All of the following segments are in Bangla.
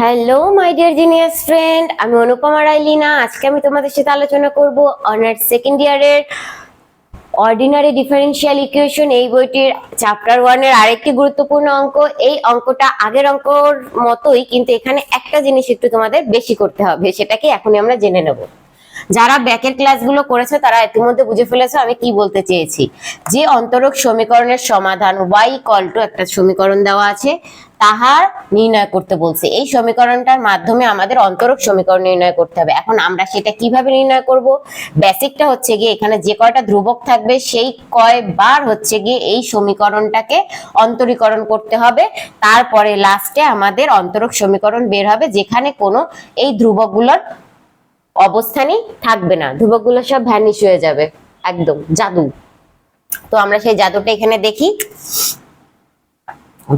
Hello my dear genius friend আমি অনুপমা রাইলিনা আজকে আমি তোমাদের সাথে আলোচনা করব অনার্স সেকেন্ড ইয়ারের অর্ডিনারি ডিফারেন্সিয়াল ইকুয়েশন এই বইটির চ্যাপ্টার ওয়ানের আরেকটি গুরুত্বপূর্ণ অঙ্ক। এই অঙ্কটা আগের অঙ্কর মতোই, কিন্তু এখানে একটা জিনিস একটু তোমাদের বেশি করতে হবে, সেটাকে এখনই আমরা জেনে নেব। যারা ব্যাকের ক্লাসগুলো করেছে তারা ইতিমধ্যে বুঝে ফেলেছে আমি কি বলতে চেয়েছি। যে অন্তরক সমীকরণের সমাধান y ইকুয়াল টু একটা সমীকরণ দেওয়া আছে, তাহার নির্ণয় করতে বলছে। এই সমীকরণটার মাধ্যমে আমাদের অন্তরক সমীকরণ নির্ণয় করতে হবে। এখন আমরা সেটা কীভাবে নির্ণয় করব? বেসিকটা হচ্ছে গিয়ে এখানে যে কয়টা ধ্রুবক থাকবে, সেই কয়বার হচ্ছে গিয়ে এই সমীকরণটাকে অন্তরীকরণ করতে হবে। তারপরে লাস্টে আমাদের অন্তরক সমীকরণ বের হবে, যেখানে কোনো এই ধ্রুবকগুলোর অবস্থানই থাকবে না। ধ্রুবকগুলো সব ভ্যানিশ হয়ে যাবে। একদম, জাদু। তো আমরা সেই জাদুটা এখানে দেখি।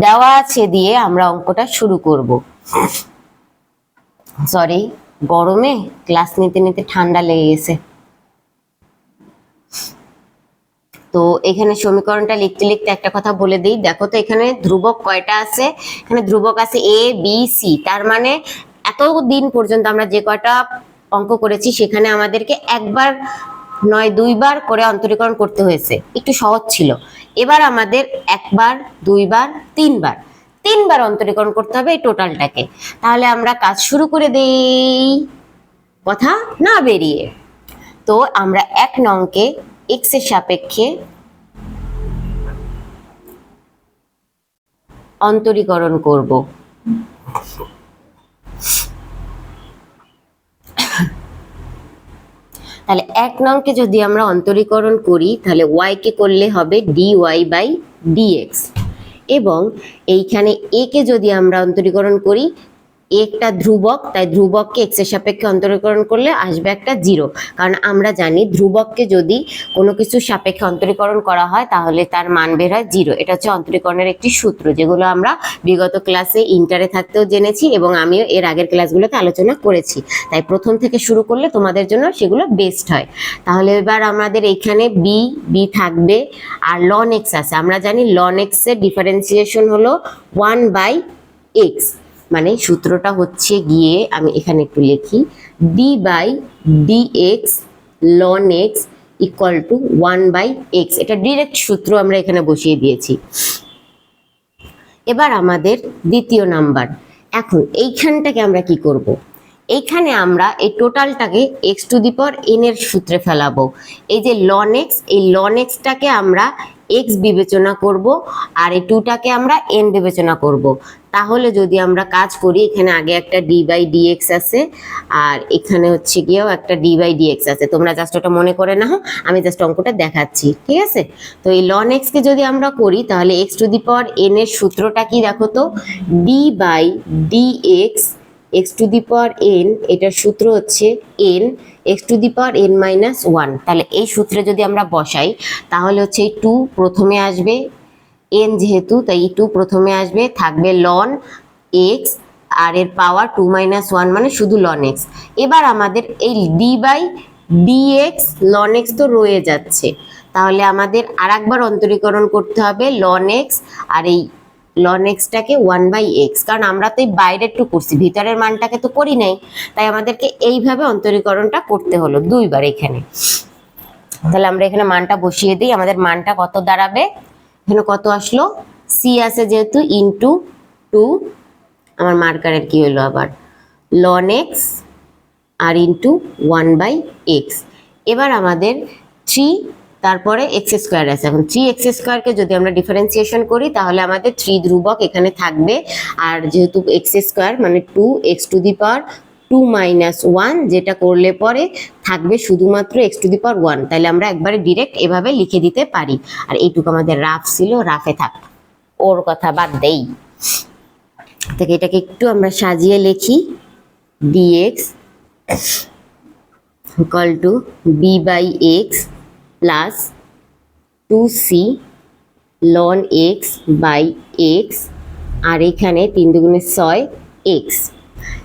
দেওয়া আছে দিয়ে আমরা অঙ্কটা শুরু করব। সরি গরমে ক্লাস নিতে নিতে ঠান্ডা লেগে গেছে। তো এখানে সমীকরণটা লিখতে লিখতে একটা কথা বলে দিই। দেখো তো এখানে ধ্রুবক কয়টা আছে? এখানে ধ্রুবক আছে এ বি সি তার মানে এত দিন পর্যন্ত আমরা যে কয়টা অঙ্ক করেছি, সেখানে আমাদেরকে একবার নয়, দুইবার করে অন্তরীকরণ করতে হয়েছে। একটু সহজ ছিল। এবার আমাদের একবার, দুইবার, তিনবার। তিনবার অন্তরীকরণ করতে হবে এই টোটালটাকে। তাহলে আমরা কাজ শুরু করে দেই। কথা না বেরিয়ে। তো আমরা এক নংকে এক্সের সাপেক্ষে অন্তরীকরণ করব। তাহলে এক নংকে যদি আমরা অন্তরীকরণ করি, তাহলে ওয়াই কে করলে হবে ডি ওয়াই বাই ডিএক্স এবং এইখানে এ কে যদি আমরা অন্তরীকরণ করি একটা ধ্রুবক, তাই ধ্রুবককে এক্সের সাপেক্ষে অন্তরীকরণ করলে আসবে একটা জিরো কারণ আমরা জানি ধ্রুবককে যদি কোনো কিছু সাপেক্ষে অন্তরীকরণ করা হয়, তাহলে তার মান বের হয় জিরো এটা হচ্ছে অন্তরীকরণের একটি সূত্র, যেগুলো আমরা বিগত ক্লাসে ইন্টারে থাকতেও জেনেছি এবং আমিও এর আগের ক্লাসগুলোতে আলোচনা করেছি। তাই প্রথম থেকে শুরু করলে তোমাদের জন্য সেগুলো বেস্ট হয়। তাহলে এবার আমাদের এইখানে বি বি থাকবে আর লন এক্স আছে। আমরা জানি লন এক্সের ডিফারেন্সিয়েশন হলো ওয়ান বাই এক্স মানে সূত্রটা হচ্ছে গিয়ে আমি এখানে একটু লিখি। D by d x ln x equal to one by x এটা ডিরেক্ট সূত্র আমরা এখানে বসিয়ে দিয়েছি। এবার আমাদের দ্বিতীয় নাম্বার। এখন এইখানটাকে আমরা কি করব। এইখানে আমরা এই টোটালটাকে এক্স টু দি পর এন এর সূত্রে ফেলাবো। এই যে লন এক্স এই লন এক্সটাকে আমরা এক্স বিবেচনা করব আর এই টুটাকে আমরা এন বিবেচনা করব। তাহলে যদি আমরা কাজ করি, এখানে আগে একটা ডি বাই ডিএক্স আছে, আর এখানে হচ্ছে গিয়েও একটা ডি বাই ডিএক্স আছে। তোমরা জাস্ট ওটা মনে করে নাও, আমি জাস্ট অঙ্কটা দেখাচ্ছি, ঠিক আছে? তো এই লন এক্সকে যদি আমরা করি, তাহলে x to the power n এর সূত্রটা কি দেখো তো? D by dx x to the power n এটার সূত্র হচ্ছে n x to the power n minus one তাহলে এই সূত্রে যদি আমরা বসাই, তাহলে হচ্ছে এই টু প্রথমে আসবে এন যেহেতু, তাই এই টু প্রথমে আসবে, থাকবে লন এক্স আর এর পাওয়ার টু মাইনাস ওয়ান মানে শুধু লন এক্স এবার আমাদের এই d by dx ln x তো রয়ে যাচ্ছে। তাহলে আমাদের আর একবার অন্তরীকরণ করতে হবে লন এক্স আর এই লন এক্সটাকে ওয়ান বাই এক্স কারণ আমরা তো এই বাইরের টু করছি, ভিতরের মানটাকে তো করি নাই, তাই আমাদেরকে এইভাবে অন্তরীকরণটা করতে হলো দুইবার এখানে। তাহলে আমরা এখানে মানটা বসিয়ে দিই, আমাদের মানটা কত দাঁড়াবে? এখানে কত আসলো? সি আছে যেহেতু ইনটু টু আমার মার্কারের কি হলো আবার? লন এক্স আর ইন্টু ওয়ান বাই এক্স এবার আমাদের থ্রি তারপরে এক্স স্কোয়ার আছে। এখন থ্রি এক্স স্কোয়ারকে যদি আমরা ডিফারেন্সিয়েশন করি, তাহলে আমাদের থ্রি ধ্রুবক এখানে থাকবে। আর যেহেতু এক্স স্কোয়ার মানে two x to the power two minus one যেটা করলে পরে থাকবে শুধুমাত্র x to the power one তাহলে আমরা একবারে ডিরেক্ট এভাবে লিখে দিতে পারি। আর এইটুকু আমাদের রাফ ছিল রাফে থাক। ওর কথা বাদ দেই। থেকে এটাকে একটু আমরা সাজিয়ে লিখি। Dx two b by by x plus 2c ln x by x আর এখানে তিন দুগুণে ছয় এক্স।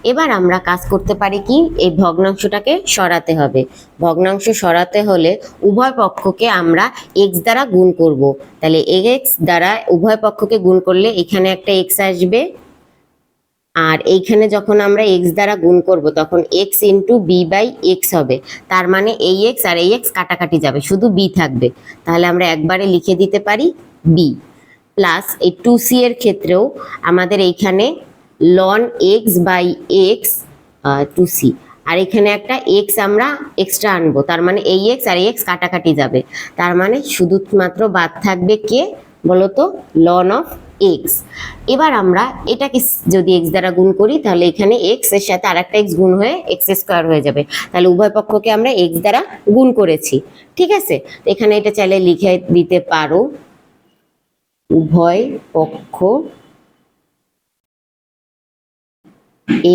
এবার আমরা কাজ করতে পারি কি, এই ভগ্নাংশটাকে সরাতে হবে। ভগ্নাংশ সরাতে হলে উভয় পক্ষকে আমরা এক্স দ্বারা গুণ করব। তাহলে এক্স দ্বারা উভয় পক্ষকে গুণ করলে এখানে একটা এক্স আসবে। আর এইখানে যখন আমরা এক্স দ্বারা গুণ করব, তখন x into b by x হবে। তার মানে এই এক্স আর এই এক্স কাটাকাটি যাবে, শুধু বি থাকবে। তাহলে আমরা একবারে লিখে দিতে পারি বি প্লাস এই টু সি এর ক্ষেত্রেও আমাদের এইখানে ln x by x two c আর এখানে একটা এক্স আমরা এক্সট্রা আনব, তার মানে এই এক্স আর এই এক্স কাটাকাটি যাবে। তার মানে শুধুমাত্র বাদ থাকবে কে? বলতো লন অফ এক্স এবার আমরা এটাকে যদি এক্স দ্বারা গুণ করি, তাহলে এখানে এক্সের সাথে আর একটা এক্স গুণ হয়ে এক্স স্কোয়ার হয়ে যাবে। তাহলে উভয় পক্ষকে আমরা এক্স দ্বারা গুণ করেছি। ঠিক আছে? এখানে এটা চাইলে লিখে দিতে পারো। উভয় পক্ষ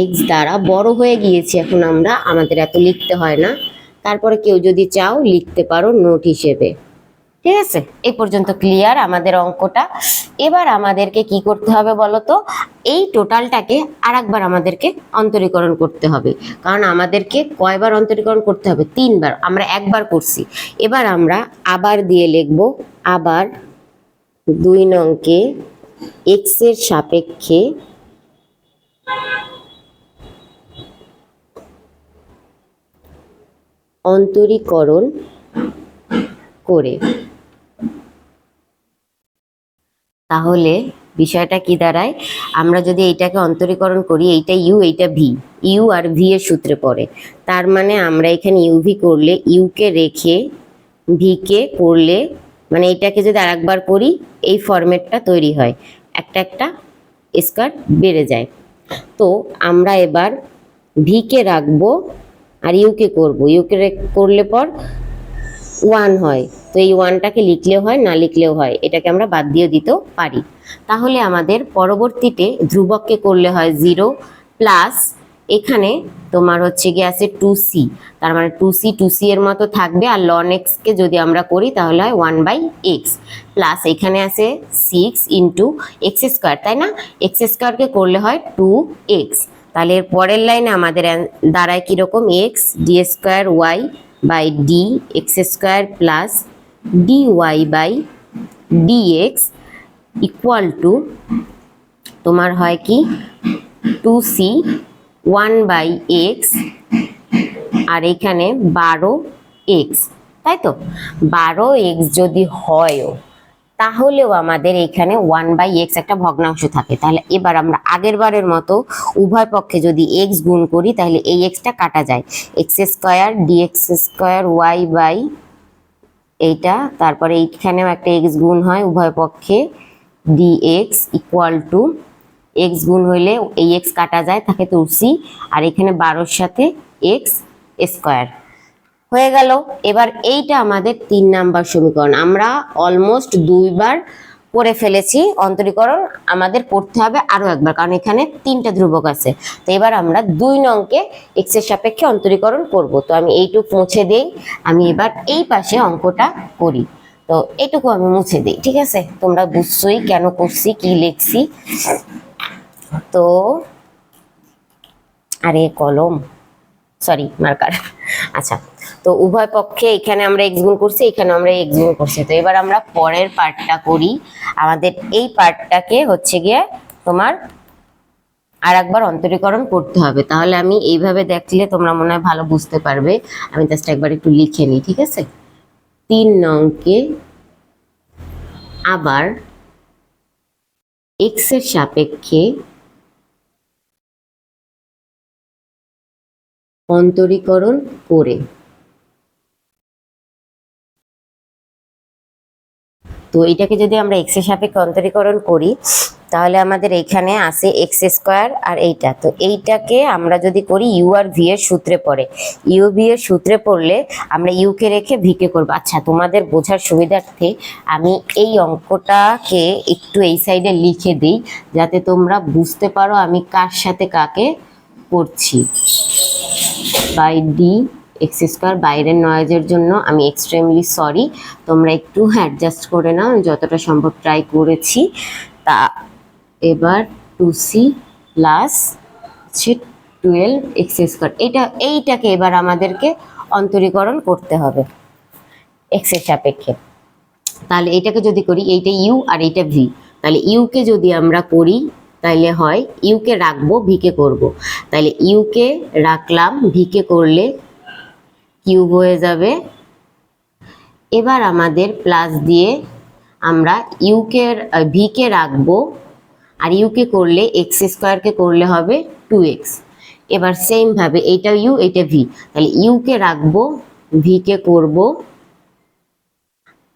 এক্স দ্বারা বড় হয়ে গিয়েছি। এখন আমরা আমাদের এত লিখতে হয় না। তারপরে কেউ যদি চাও, লিখতে পারো নোট হিসেবে। ঠিক আছে? এই পর্যন্ত ক্লিয়ার আমাদের অঙ্কটা। এবার আমাদেরকে কি করতে হবে বলো তো এই টোটালটাকে আরেকবার আমাদেরকে অন্তরীকরণ করতে হবে। কারণ আমাদেরকে কয়বার অন্তরীকরণ করতে হবে? তিনবার। আমরা একবার করছি। এবার আমরা আবার দিয়ে লিখব, আবার দুই নংকে এক্সের সাপেক্ষে অন্তরীকরণ করে। তাহলে বিষয়টা কি দাঁড়ায়? আমরা যদি এইটাকে অন্তরীকরণ করি, এইটা ইউ এইটা ভি ইউ আর ভি এর সূত্রে পড়ে। তার মানে আমরা এখানে ইউভি করলে ইউকে রেখে ভিকে করলে মানে এটাকে যদি আরেকবার করি, এই ফরম্যাটটা তৈরি হয়। একটা একটা স্কোয়ার বেড়ে যায়। তো আমরা এবার ভিকে রাখব আর ইউকে করব। ইউকে করলে পর ওয়ান হয়। তো এই ওয়ানটাকে লিখলেও হয়, না লিখলেও হয়, এটাকে আমরা বাদ দিয়ে দিতেও পারি। তাহলে আমাদের পরবর্তীতে ধ্রুবককে করলে হয় জিরো প্লাস এখানে তোমার হচ্ছে গিয়ে আছে টু সি তার মানে টু সি টু সি এর মতো থাকবে, আর লন এক্সকে যদি আমরা করি তাহলে হয় ওয়ান বাই এক্স প্লাস এখানে আছে সিক্স ইন্টু এক্স স্কোয়ার তাই না? এক্স স্কোয়ারকে করলে হয় টু এক্স তাহলে এর পরের লাইনে আমাদের দাঁড়ায় কীরকম? X d square y by d x square plus d y by dx equal to তোমার হয় কি? Two c one by x আর এখানে বারো এক্স তাই তো? বারো এক্স যদি হয়ও, তাহলেও আমাদের এখানে ওয়ান বাই এক্স একটা ভগ্নাংশ থাকে। তাহলে এবার আমরা আগের বারের মতো উভয় পক্ষে যদি এক্স গুণ করি, তাহলে এই এক্সটা কাটা যায়। X square dx square y by এইটা। তারপরে এইখানেও একটা এক্স গুণ হয় উভয় পক্ষে। D x equal to. X গুণ হইলে এই এক্স কাটা যায় থাকে তো তুলসি আর এখানে বারোর সাথে এক্স স্কোয়ার। হয়ে গেল। এবার এইটা আমাদের তিন নাম্বার সমীকরণ। আমরা অলমোস্ট দুইবার করে ফেলেছি। অন্তরীকরণ আমাদের করতে হবে আরও একবার, কারণ এখানে তিনটা ধ্রুবক আছে। তো এবার আমরা দুই নংকে এক্সের সাপেক্ষে অন্তরীকরণ করব। তো আমি এইটুক মুছে দেই। আমি এবার এই পাশে অঙ্কটা করি। তো এইটুকু আমি মুছে দিই, ঠিক আছে? তোমরা বুঝছোই কেন করছি, কি লিখছি। তো আরে, কলম। Sorry, marker. আচ্ছা তো উভয় পক্ষে এখানে আমরা এক্স গুণ করছি, এখানে আমরা এক্স গুণ করছি। তো এবার আমরা পরের পার্টটা করি। আমাদের এই পার্টটাকে হচ্ছে গিয়ে তোমার আর একবার অন্তরীকরণ করতে হবে। তাহলে আমি এইভাবে দেখলে তোমরা মনে হয় ভালো বুঝতে পারবে। আমি জাস্ট একবার একটু লিখে নিই, ঠিক আছে? তিন নংকে আবার এক্সের সাপেক্ষে অন্তরীকরণ করে তো এটাকে যদি আমরা এক্সের সাপেক্ষে অন্তরীকরণ করি, তাহলে আমাদের এখানে আছে এক্স স্কোয়ার আর এইটা। তো এইটাকে আমরা যদি করি ইউ আর ভি এর সূত্রে পড়ে। ইউ ভি এর সূত্রে পড়লে আমরা ইউকে রেখে ভিকে করব। আচ্ছা তোমাদের বোঝার সুবিধার্থে আমি এই অঙ্কটাকে একটু এই সাইডে লিখে দিই, যাতে তোমরা বুঝতে পারো আমি কার সাথে কাকে করছি। বাই ডি এক্স স্কোয়ার বাইরের নয়েজের জন্য আমি এক্সট্রিমলি সরি তোমরা একটু অ্যাডজাস্ট করে নাও যতটা সম্ভব ট্রাই করেছি। তা এবার টু সি প্লাস হচ্ছে টুয়েলভ এক্স স্কোয়ার এটা, এইটাকে এবার আমাদেরকে অন্তরীকরণ করতে হবে এক্সের সাপেক্ষে। তাহলে এটাকে যদি করি, এইটা ইউ আর এইটা ভি তাহলে ইউকে যদি আমরা করি তাইলে হয় ইউকে রাখব ভিকে করব। তাইলে ইউকে রাখলাম ভিকে করলে কিউব হয়ে যাবে। এবার আমাদের প্লাস দিয়ে আমরা ইউকে ভিকে রাখব আর ইউকে করলে এক্স স্কোয়ারকে করলে হবে টু এক্স এবার সেমভাবে এইটা ইউ এইটা ভি তাহলে ইউকে রাখব ভিকে করব।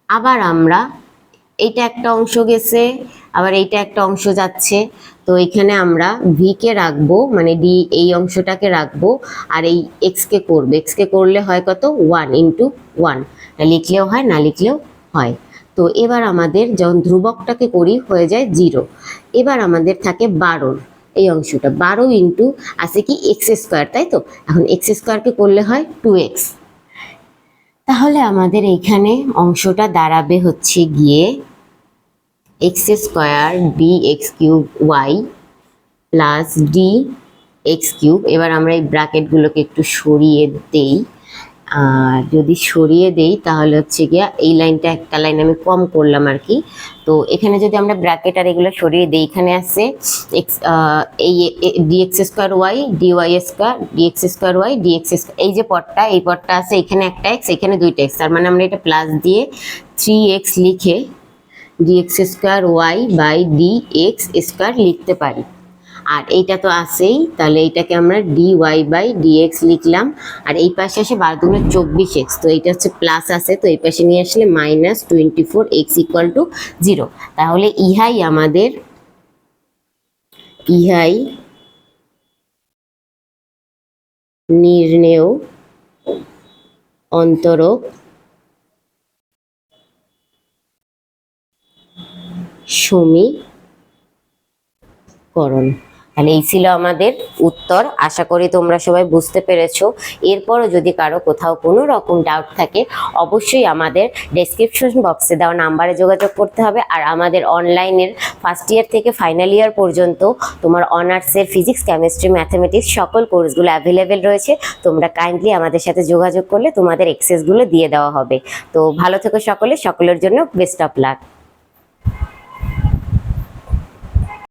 আবার আমরা, এইটা একটা অংশ গেছে, আবার এইটা একটা অংশ যাচ্ছে। তো এখানে আমরা ভিকে রাখব মানে ডি এই অংশটাকে রাখব, আর এই এক্সকে করব। এক্সকে করলে হয় কত? ওয়ান ইন্টু ওয়ান লিখলেও হয়, না লিখলেও হয়। তো এবার আমাদের যখন ধ্রুবকটাকে করি, হয়ে যায় জিরো এবার আমাদের থাকে বারোর এই অংশটা। বারো ইন্টু আছে কি? এক্স স্কোয়ার তাই তো? এখন এক্স স্কোয়ারকে করলে হয় টু এক্স তাহলে আমাদের এইখানে অংশটা দাঁড়াবে হচ্ছে গিয়ে x square d x cube y plus d x cube. এবার আমরা এই ব্র্যাকেটগুলোকে একটু সরিয়ে দেই। আর যদি সরিয়ে দেই, তাহলে হচ্ছে গিয়া এই লাইনটা একটা লাইন আমি কম করলাম আর কি। তো এখানে যদি আমরা ব্র্যাকেট আর এগুলো সরিয়ে দিই, এখানে আছে এক্স এই dx square y dy square dx square y dx square, এই যে পটটা, এই পটটা আছে, এখানে একটা এক্স এখানে দুইটা এক্স তার মানে আমরা এটা প্লাস দিয়ে থ্রি এক্স লিখে dx square y by d x square লিখতে পারি। আর এইটা তো আছেই, তাহলে এইটাকে আমরা ডি ওয়াই বাই ডিএক্স লিখলাম। আর এই পাশে আসে বারো দুগুণে চব্বিশ এক্স তো এইটা হচ্ছে প্লাস আছে, তো এই পাশে নিয়ে আসলে minus twenty four x equal to zero তাহলে ইহাই আমাদের, ইহাই নির্ণেয় অন্তরক সমীকরণ তাহলে এই ছিল আমাদের উত্তর। আশা করি তোমরা সবাই বুঝতে পেরেছ। এরপরও যদি কারও কোথাও কোনো রকম ডাউট থাকে, অবশ্যই আমাদের ডেসক্রিপশন বক্সে দেওয়া নাম্বারে যোগাযোগ করতে হবে। আর আমাদের অনলাইনের ফার্স্ট ইয়ার থেকে ফাইনাল ইয়ার পর্যন্ত তোমার অনার্সের ফিজিক্স কেমিস্ট্রি ম্যাথামেটিক্স সকল কোর্সগুলো অ্যাভেলেবেল রয়েছে। তোমরা কাইন্ডলি আমাদের সাথে যোগাযোগ করলে তোমাদের এক্সেসগুলো দিয়ে দেওয়া হবে। তো ভালো থেকো সকলে। সকলের জন্য বেস্ট অফ লাক